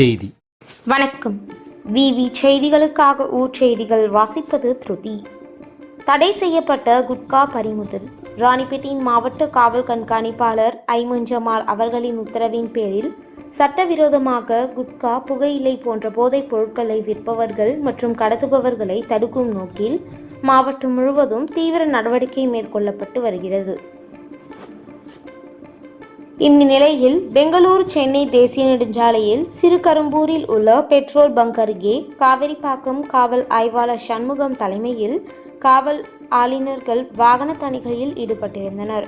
செய்தி. வணக்கம். விவி செய்திகளுக்காக ஊர் செய்திகள் வாசிப்பது திருதி. தடை செய்யப்பட்ட குட்கா பறிமுதல். ராணிப்பேட்டையின் மாவட்ட காவல் கண்காணிப்பாளர் ஐமன் ஜமால் அவர்களின் உத்தரவின் பேரில் சட்டவிரோதமாக குட்கா புகையிலை போன்ற போதைப் பொருட்களை விற்பவர்கள் மற்றும் கடத்துபவர்களை தடுக்கும் நோக்கில் மாவட்டம் முழுவதும் தீவிர நடவடிக்கை மேற்கொள்ளப்பட்டு வருகிறது. இந்நிலையில் பெங்களூரு சென்னை தேசிய நெடுஞ்சாலையில் சிறுகரும்பூரில் உள்ள பெட்ரோல் பங்க் அருகே காவிரிப்பாக்கம் காவல் ஆய்வாளர் சண்முகம் தலைமையில் காவல் ஆளுநர்கள் வாகன தணிகையில் ஈடுபட்டிருந்தனர்.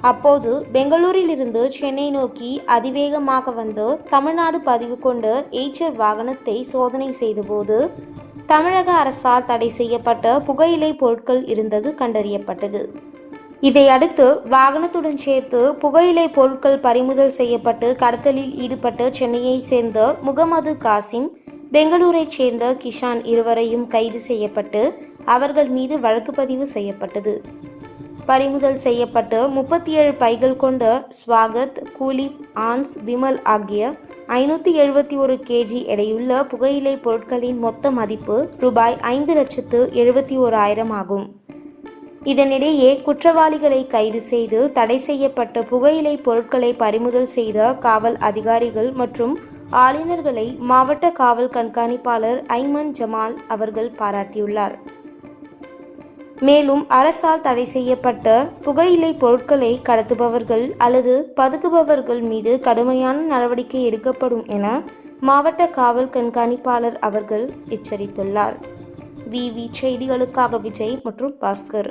அப்போது பெங்களூரிலிருந்து சென்னை நோக்கி அதிவேகமாக வந்து தமிழ்நாடு பதிவு கொண்ட எய்ச்சர் வாகனத்தை சோதனை செய்தபோது தமிழக அரசால் தடை செய்யப்பட்ட புகையிலை பொருட்கள் இருந்தது கண்டறியப்பட்டது. இதையடுத்து வாகனத்துடன் சேர்த்து புகையிலை பொருட்கள் பறிமுதல் செய்யப்பட்டு கடத்தலில் ஈடுபட்டு சென்னையைச் சேர்ந்த முகமது காசிம் பெங்களூரைச் சேர்ந்த கிஷான் இருவரையும் கைது செய்யப்பட்டு அவர்கள் மீது வழக்கு பதிவு செய்யப்பட்டது. பறிமுதல் செய்யப்பட்டு முப்பத்தி ஏழு பைகள் கொண்ட ஸ்வாகத் கூலிப் ஆன்ஸ் விமல் ஆகிய ஐநூற்றி எழுபத்தி ஒரு கேஜி எடையுள்ள புகையிலை பொருட்களின் மொத்த மதிப்பு ரூபாய் ஐந்து லட்சத்து எழுபத்தி ஓராயிரம் ஆகும். இதனிடையே குற்றவாளிகளை கைது செய்து தடை செய்யப்பட்ட புகையிலை பொருட்களை பறிமுதல் செய்த காவல் அதிகாரிகள் மற்றும் ஆளுநர்களை மாவட்ட காவல் கண்காணிப்பாளர் ஐமன் ஜமால் அவர்கள் பாராட்டியுள்ளார். மேலும் அரசால் தடை செய்யப்பட்ட புகையிலை பொருட்களை கடத்துபவர்கள் அல்லது பதுக்குபவர்கள் மீது கடுமையான நடவடிக்கை எடுக்கப்படும் என மாவட்ட காவல் கண்காணிப்பாளர் அவர்கள் எச்சரித்துள்ளார். விவி செய்திகளுக்காக விஜய் மற்றும் பாஸ்கர்.